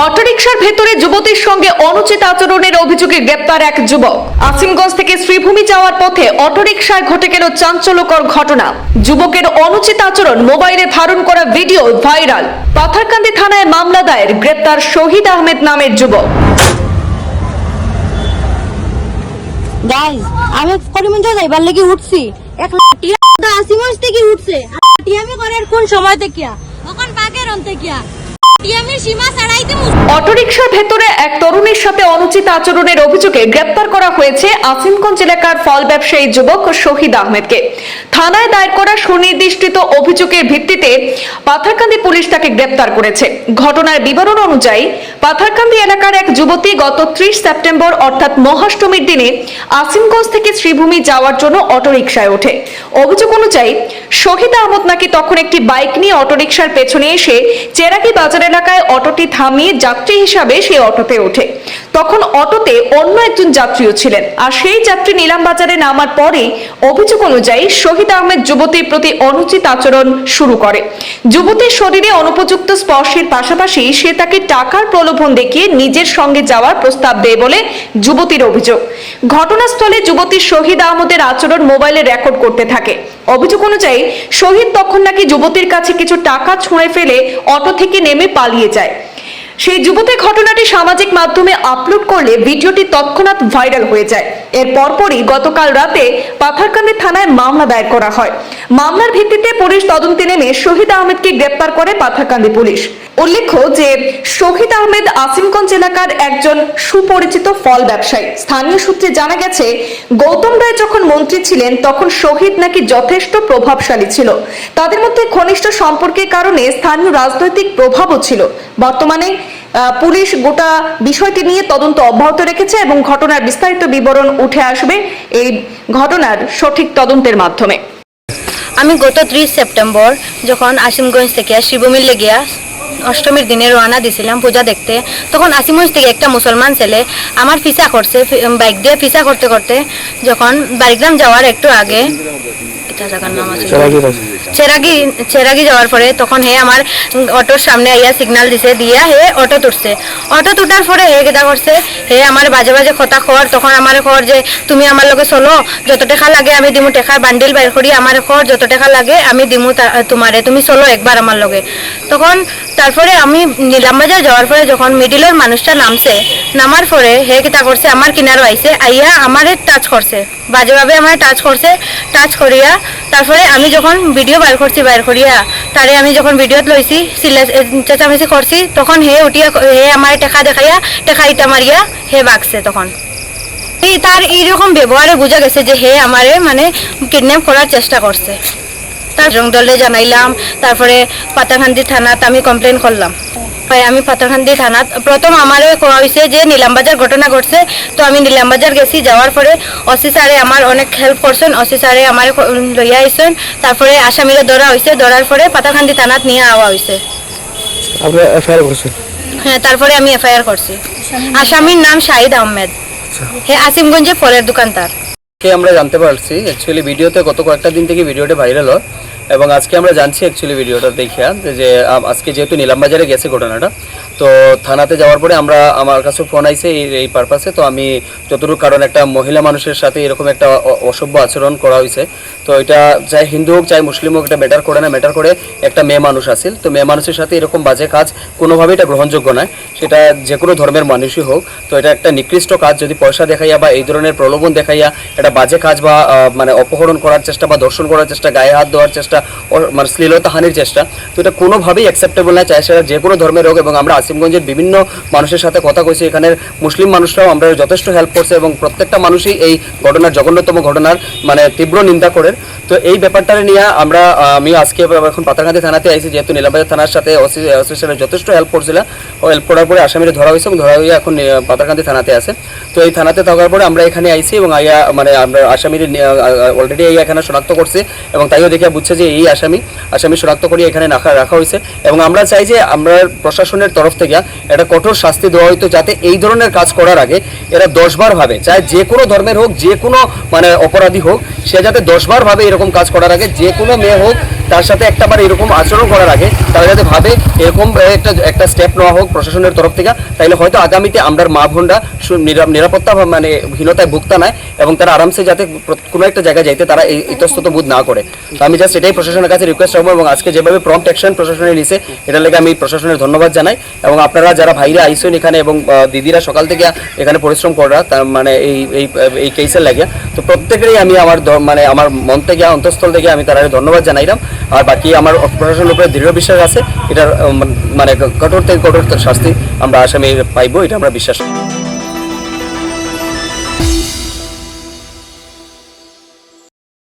অটোরিকশার ভেতরে যুবতীর সঙ্গে অনুচিত আচরণের অভিযোগে গ্রেপ্তার এক যুবক। আসিমগঞ্জ থেকে শ্রীভূমি যাওয়ার পথে অটোরিকশায় ঘটে গেল চাঞ্চল্যকর ঘটনা। যুবকের অনুচিত আচরণ মোবাইলে ধারণ করা ভিডিও ভাইরাল। পাথারকান্দি থানায় মামলা দায়ের, গ্রেপ্তার শহীদ আহমেদ নামের যুবক। আমি করিমগঞ্জ যাইবার লাগি উঠছি। এক টিয়া থেকে উঠছে। করার কোন সময় থেকে? তখন বাগের অন্তে কিয়া অটোরিকশার ভেতরে এক তরুণীর সাথে অনুচিত আচরণের অভিযোগে গ্রেপ্তার করা হয়েছে আসিমগঞ্জ এলাকার ফল ব্যবসায়ী যুবক শহীদ আহমেদকে। থানায় দায়ের করা সুনির্দিষ্ট অভিযোগের ভিত্তিতে পাথারকান্দি পুলিশ তাকে গ্রেপ্তার করেছে। ঘটনার বিবরণ অনুযায়ী পাথারকান্দি এলাকার এক যুবতী গত ত্রিশ সেপ্টেম্বর অর্থাৎ মহাষ্টমীর দিনে আসিমগঞ্জ থেকে শ্রীভূমি যাওয়ার জন্য অটোরিকশায় ওঠে। অভিযোগ অনুযায়ী শহীদ আহমদ নাকি তখন একটি বাইক নিয়ে অটোরিকশার পেছনে এসে চেরাকি বাজার এলাকায় অটোটি থামিয়ে যাত্রী হিসাবে সে অটোতে ওঠে। তখন অটোতে অন্য একজন যাত্রীও ছিলেন। আর সেই যাত্রী নিলাম বাজারে নামার পরে অভিযোগ অনুযায়ী শহীদ আহমেদ যুবতীর প্রতি অনুচিত আচরণ শুরু করে। যুবতীর শরীরে অনুপযুক্ত স্পর্শের পাশাপাশি সে তাকে টাকার প্রলোভন দেখিয়ে নিজের সঙ্গে যাওয়ার প্রস্তাব দেয় বলে যুবতীর অভিযোগ। ঘটনাস্থলে যুবতীর শহীদ আহমদের আচরণ মোবাইলে রেকর্ড করতে থাকে। অভিযোগ অনুযায়ী, শহীদ তখন নাকি যুবতীর কাছে কিছু টাকা ছুঁড়ে ফেলে অটো থেকে নেমে পালিয়ে যায়। সেই যুবতী ঘটনাটি সামাজিক মাধ্যমে আপলোড করলে ভিডিওটি তৎক্ষণাৎ ভাইরাল হয়ে যায়। এর পরপরই গতকাল রাতে পাথারকান্দি থানায় মামলা দায়ের করা হয়। মামলার ভিত্তিতে পুলিশ তদন্তে নেমে শহীদ আহমেদকে গ্রেপ্তার করে পাথারকান্দি পুলিশ। উল্লেখ্য যে, শহীদ আহমেদ আসিমগঞ্জ এলাকার একজন সুপরিচিত ফল ব্যবসায়ী। স্থানীয় সূত্রে জানা গেছে, গৌতম রায় যখন মন্ত্রী ছিলেন, তখন শহীদ নাকি যথেষ্ট প্রভাবশালী ছিল। তাদের মধ্যে ঘনিষ্ঠ সম্পর্কের কারণে স্থানীয় রাজনৈতিক প্রভাবও ছিল। বর্তমানে পুলিশ গোটা বিষয়টি নিয়ে তদন্ত অব্যাহত রেখেছে এবং ঘটনার বিস্তারিত বিবরণ উঠে আসবে এই ঘটনার সঠিক তদন্তের মাধ্যমে। আমি গত ত্রিশ সেপ্টেম্বর যখন আসিমগঞ্জ থেকে শিবমিল্লে লেগিয়া অষ্টমীর দিনে রওনা দিছিলাম পূজা দেখতে। তখন আসিমগঞ্জ থেকে একটা মুসলমান ছেলে আমার ফিসা করছে বাইক দিয়ে ফিসা করতে করতে। যখন বাড়িগ্রাম যাওয়ার একটু আগে এটা জায়গার নাম আছে। চেরাগি চেরাগি যাওয়ার পরে তখন হে আমার অটোর সামনে আইয়া সিগন্যাল দিছে দিয়া হে অটো তুটছে। অটো তুটার পরে হে কেটা করছে হে আমার বাজে বাজে কথা খর তখন আমার খর যে তুমি আমার লগে চলো যত টাকা লাগে আমি দিমু টেকার বান্ডিল বাইর করি আমার খর যত টাকা লাগে আমি দিমু তোমারে তুমি চলো একবার আমার লগে। তখন তারপরে আমি নিলামবাজার যাওয়ার পরে যখন মিডিলের মানুষটা নামছে নামার পরে হে কিতা করছে আমার কিনারও আইছে আইয়া আমারে টাচ করছে। বাজেভাবে আমার টাচ করছে টাচ করিয়া তারপরে আমি যখন ভিডিও বাইর করছি বাইর করিয়া তারে আমি যখন ভিডিওত লইছি, সিলে চেঁচামেচি করছি, তখন হে উঠিয়া হে আমার টেকা দেখাইয়া, টেকা ইটা মারিয়া হে বাগছে তখন। তার এইরকম ব্যবহারে বোঝা গেছে যে হে আমারে মানে কিডন্যাপ করার চেষ্টা করছে। তার রংদলে জানাইলাম, তারপরে পাতাকান্দি থানাত আমি কমপ্লেন করলাম। আমি পাতাকান্দি থানাত। প্রথম আমারে কোয়া হয়েছে যে নিলামবাজার ঘটনা ঘটছে তো আমি নিলামবাজার গেছি যাওয়ার পরে অসি স্যারে আমার অনেক হেল্প করছেন অসি স্যারে আমার লইয়া আইসেন তারপরে আসামিরা ধরা হয়েছে ধরার পরে পাতাকান্দি থানাত নিয়ে আওয়া হয়েছে হ্যাঁ তারপরে আমি এফআইআর করছি আসামির নাম শাহিদ আহমেদ। হে আসিমগঞ্জে ফলের দোকানদার আমরা জানতে পারছি অ্যাকচুয়ালি ভিডিওতে গত কয়েকটা দিন থেকে ভিডিওটা ভাইরাল হয়। এবং আজকে আমরা জানছি অ্যাকচুয়ালি ভিডিওটা দেখিয়া যে- আজকে যেহেতু নিলামবাজারে গেছে ঘটনাটা, তো থানাতে যাওয়ার পরে আমরা, আমার কাছে ফোন আইছে এই এই পারপাসে তো আমি যতটুকু কারণ একটা মহিলা মানুষের সাথে এরকম একটা অসভ্য আচরণ করা হয়েছে তো এটা চাই হিন্দু হোক চাই মুসলিম হোক, এটা ম্যাটার করে না ম্যাটার করে একটা মেয়ে মানুষ আসিল তো মেয়ে মানুষের সাথে এরকম বাজে কাজ কোনোভাবেই এটা গ্রহণযোগ্য নয়। সেটা যে কোনো ধর্মের মানুষই হোক, তো এটা একটা নিকৃষ্ট কাজ যদি পয়সা দেখাইয়া বা এই ধরনের প্রলোভন দেখাইয়া এটা বাজে কাজ বা মানে অপহরণ করার চেষ্টা বা দর্শন করার চেষ্টা, গায়ে হাত দেওয়ার চেষ্টা মানে শ্লীলতা হানির চেষ্টা। তো এটা কোনোভাবেই অ্যাকসেপ্টেবল না, চাই সেটা যে কোনো ধর্মের হোক এবং আমরা আসিমগঞ্জের বিভিন্ন মানুষের সাথে কথা কইছি, এখানের মুসলিম মানুষরাও আমরা যথেষ্ট হেল্প করছে এবং প্রত্যেকটা মানুষই এই ঘটনার জঘন্যতম ঘটনার মানে তীব্র নিন্দা করেন তো এই ব্যাপারটা নিয়ে আমরা, আমি আজকে এখন পাতারকান্দি থানাতে আইছি, যেহেতু নীলামবাজার থানার সাথে অফিসারের যথেষ্ট হেল্প করছিল। ও হেল্প করার পরে আসামিরা ধরা হয়েছে এবং ধরা হয়ে এখন পাতারকান্দি থানাতে আছে। তো এই থানাতে থাকার পরে আমরা এখানে আইছি এবং আইয়া মানে আমরা আসামির অলরেডি এই এখানে শনাক্ত করছি এবং তাইও দেখে বুঝছে যে এই আসামি আসামি শনাক্ত করে এখানে রাখা রাখা হয়েছে এবং আমরা চাই যে আমরা প্রশাসনের তরফ থেকে একটা কঠোর শাস্তি দেওয়া হয়তো যাতে এই ধরনের কাজ করার আগে এরা দশবার ভাবে, চাই যে কোনো ধর্মের হোক, যে কোনো মানে অপরাধী হোক, সে যাতে দশবার ভাবে এরকম কাজ করার আগে যে কোনো মেয়ে হোক তার সাথে একটা বার এরকম আচরণ করার আগে তারা যাতে ভাবে এরকম একটা একটা স্টেপ নেওয়া হোক প্রশাসনের তরফ থেকে, তাইলে হয়তো আগামীতে আমরা মা বোনরা নিরাপত্তা মানে হীনতায় ভুগতা নাই এবং তারা আরামসে যাতে কোনো একটা জায়গায় যাইতে তারা এই ইতস্তত বোধ না করে। তো আমি জাস্ট এটাই প্রশাসনের কাছে রিকোয়েস্ট রাখব এবং আজকে যেভাবে প্রম্পট অ্যাকশন প্রশাসনের নিছে এটার লেগে আমি প্রশাসনের ধন্যবাদ জানাই এবং আপনারা যারা ভাইরা আইসেন এখানে এবং দিদিরা সকাল থেকে এখানে পরিশ্রম করা তার মানে এই এই এই কেসের লাগে, তো প্রত্যেকেরই আমি আমার মানে আমার মন থেকে, অন্তঃস্থল থেকে আমি তারা ধন্যবাদ জানাইলাম। আর বাকি আমার প্রশাসনের উপরে দৃঢ় বিশ্বাস আছে, এটার মানে কঠোর থেকে কঠোর শাস্তি আমরা আসামি পাইবো, এটা আমরা বিশ্বাস